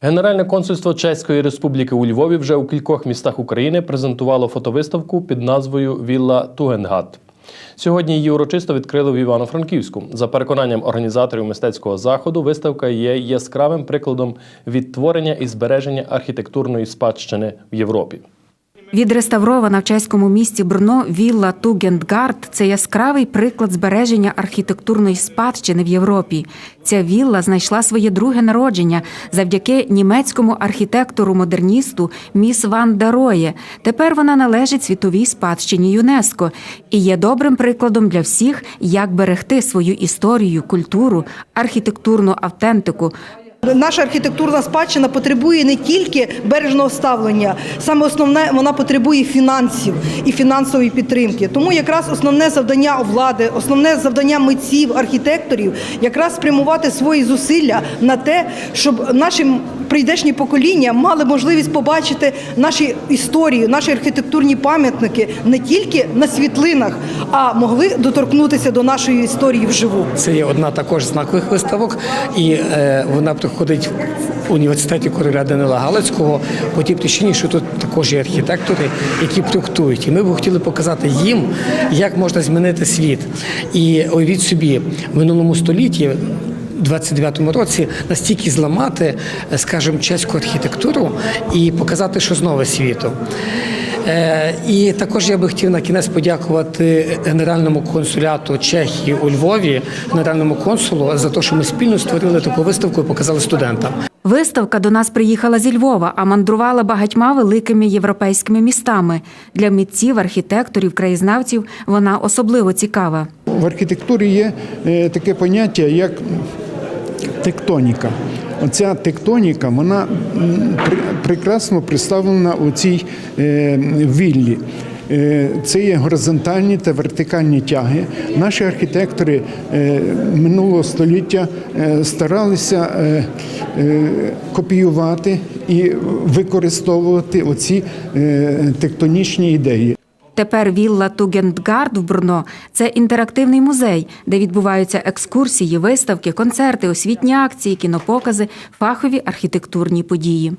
Генеральне консульство Чеської Республіки у Львові вже у кількох містах України презентувало фотовиставку під назвою Вілла Тугенгат. Сьогодні її урочисто відкрили в Івано-Франківську. За переконанням організаторів мистецького заходу, виставка є яскравим прикладом відтворення і збереження архітектурної спадщини в Європі. Відреставрована в чеському місті Брно вілла Тугендгард – це яскравий приклад збереження архітектурної спадщини в Європі. Ця вілла знайшла своє друге народження завдяки німецькому архітектору-модерністу Міс Ван Дароє. Тепер вона належить світовій спадщині ЮНЕСКО і є добрим прикладом для всіх, як берегти свою історію, культуру, архітектурну автентику, Наша архітектурна спадщина потребує не тільки бережного ставлення, саме основне вона потребує фінансів і фінансової підтримки. Тому якраз основне завдання влади, основне завдання митців, архітекторів якраз спрямувати свої зусилля на те, щоб наші прийдешні покоління мали можливість побачити наші історії, наші архітектурні пам'ятники не тільки на світлинах, а могли доторкнутися до нашої історії вживу. Це є одна також знакових виставок, і е, вона проходить в університеті короля Данила Галицького по тій причині, що тут також є архітектори, які проектують. І ми б хотіли показати їм, як можна змінити світ. І уявіть собі, в минулому столітті. 29-му році настільки зламати, е, скажімо, чеську архітектуру і показати щось нове світу. Е, І також я би хотів на кінець подякувати Генеральному консуляту Чехії у Львові, генеральному консулу, за те, що ми спільно створили таку виставку і показали студентам. Виставка до нас приїхала зі Львова, а мандрувала багатьма великими європейськими містами. Для митців, архітекторів, краєзнавців вона особливо цікава. В архітектурі є е, таке поняття, як тектоніка. Оця тектоніка, вона прекрасно представлена у цій е, віллі. Е, Це є горизонтальні та вертикальні тяги. Наші архітектори е, минулого століття старалися копіювати і використовувати оці тектонічні ідеї. Тепер вілла Тугендгард в Брно – це інтерактивний музей, де відбуваються екскурсії, виставки, концерти, освітні акції, кінопокази, фахові архітектурні події.